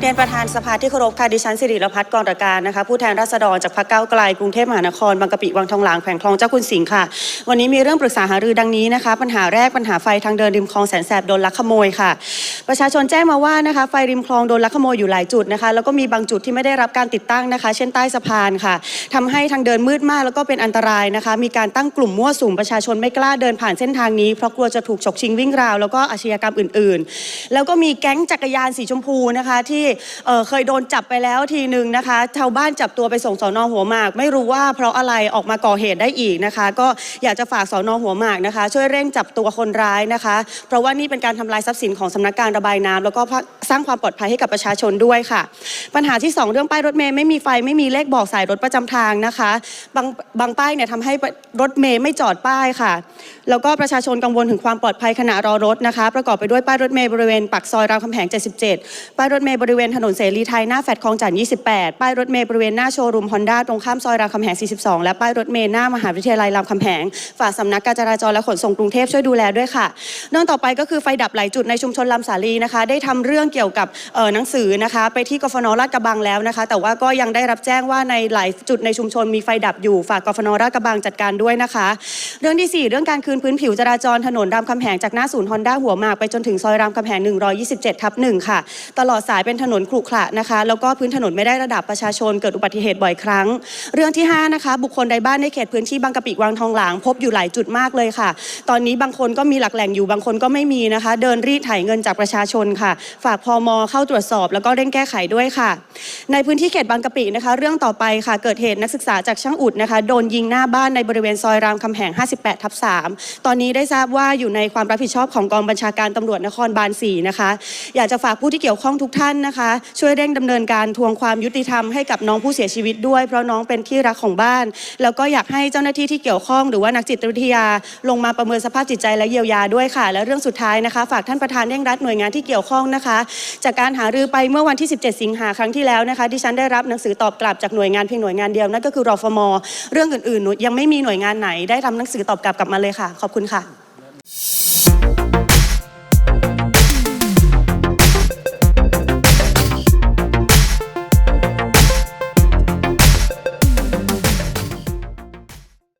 เรียนประธานสภาที่เคารพค่ะดิฉันสิริรพัฒน์กรตระการนะคะผู้แทนราษฎรจากพรรคก้าวไกลกรุงเทพมหานครบางกะปิวังทองหลางแขวงคลองเจ้าคุณสิงห์ค่ะ วันนี้มีเรื่องปรึกษาหารือดังนี้นะคะ ปัญหาแรกปัญหาไฟทางเดินริมคลองแสนแสบโดนลักขโมยค่ะ ประชาชนแจ้งมาว่านะคะไฟริมคลองโดนลักขโมยอยู่หลายจุดนะคะแล้วก็มีบางจุดที่ไม่ได้รับการติดตั้งนะคะ เช่นใต้สะพานค่ะทำให้ทางเดินมืดมากแล้วก็เป็นอันตรายนะคะ มีการตั้งกลุ่มมั่วสุมประชาชนไม่กล้าเดินผ่านเส้นทางนี้เพราะกลัวจะถูกฉกชิงวิ่งราวแล้วก็อาชญากรรมอื่น ๆ แล้วก็มีแก๊งจักรยานสีชมพูนะคะที่เอ่อเคยโดนจับไปแล้วทีหนึ่งนะคะชาวบ้านจับตัวไปส่งสอนอหัวหมาก ไม่รู้ว่าเพราะอะไรออกมาก่อเหตุได้อีกนะคะ ก็อยากจะฝากสอนอหัวหมากนะคะ ช่วยเร่งจับตัวคนร้ายนะคะ เพราะว่านี่เป็นการทำลายทรัพย์สินของสำนักการระบายน้ำแล้วก็สร้างความปลอดภัยให้กับประชาชนด้วยค่ะ ปัญหาที่สองเรื่องป้ายรถเมย์ไม่มีไฟไม่มีเลขบอกสายรถประจำทางนะคะ บางบางป้ายเนี่ยทำให้รถเมย์ไม่จอดป้ายค่ะ แล้วก็ประชาชนกังวลถึงความปลอดภัยขณะรอรถนะคะ ประกอบไปด้วยป้ายรถเมย์บริเวณปากซอยรามคำแหง 77 ป้ายรถเมย์บริเวณเวณถนนเสรีไทยหน้าแฟดคลองจันทร์28 ป้ายรถเมย์บริเวณหน้าโชว์รูมฮอนด้าตรงข้ามซอยรามคำแหง 42 และป้ายรถเมย์หน้ามหาวิทยาลัยรามคำแหง ฝากสำนักการจราจรและขนส่งกรุงเทพช่วยดูแลด้วยค่ะเรื่องต่อไปก็คือไฟดับหลายจุดในชุมชนลำสาลีนะคะ ได้ทำเรื่องเกี่ยวกับหนังสือนะคะ ไปที่กฟนลาดกระบังแล้วนะคะ แต่ว่าก็ยังได้รับแจ้งว่าในหลายจุดในชุมชนมีไฟดับอยู่ ฝากกฟนลาดกระบังจัดการด้วยนะคะ เรื่องที่สี่เรื่องการคืนพื้นผิวจราจรถนนรามคำแหงจากหน้าศูนย์ฮอนด้าหัวหมากไปจนถึงซอยรามคำแหง127ทับ1ค่ะ ตลอดสายเป็นถนนนนขรุขระนะคะแล้วก็พื้นถนนไม่ได้ระดับประชาชนเกิดอุบัติเหตุบ่อยครั้ง เรื่องที่ห้านะคะบุคคลใดบ้านในเขตพื้นที่บางกะปิวังทองหลางพบอยู่หลายจุดมากเลยค่ะ ตอนนี้บางคนก็มีหลักแหล่งอยู่บางคนก็ไม่มีนะคะ เดินรีดไถเงินจากประชาชนค่ะ ฝากพมเข้าตรวจสอบแล้วก็เร่งแก้ไขด้วยค่ะ ในพื้นที่เขตบางกะปินะคะ เรื่องต่อไปค่ะ เกิดเหตุนักศึกษาจากช่างอุดนะคะโดนยิงหน้าบ้านในบริเวณซอยรามคำแหง 58ทับ3ตอนนี้ได้ทราบว่าอยู่ในความรับผิดชอบของกองบัญชาการตำรวจนครบาล4นะคะ อยากจะฝากผู้ที่เกี่ยวข้องทุกท่านนะคะช่วยเร่งดำเนินการทวงความยุติธรรมให้กับน้องผู้เสียชีวิตด้วย เพราะน้องเป็นที่รักของบ้าน แล้วก็อยากให้เจ้าหน้าที่ที่เกี่ยวข้องหรือว่านักจิตวิทยาลงมาประเมินสภาพจิตใจและเยียวยาด้วยค่ะ และเรื่องสุดท้ายนะคะ ฝากท่านประธานเร่งรัดหน่วยงานที่เกี่ยวข้องนะคะ จากการหารือไปเมื่อวันที่ 17 สิงหาครั้งที่แล้วนะคะดิฉันได้รับหนังสือตอบกลับจากหน่วยงานเพียงหน่วยงานเดียวนั่นก็คือรอฟมเรื่องอื่นๆยังไม่มีหน่วยงานไหนได้ทำหนังสือตอบกลับกลับมาเลยค่ะ ขอบคุณค่ะ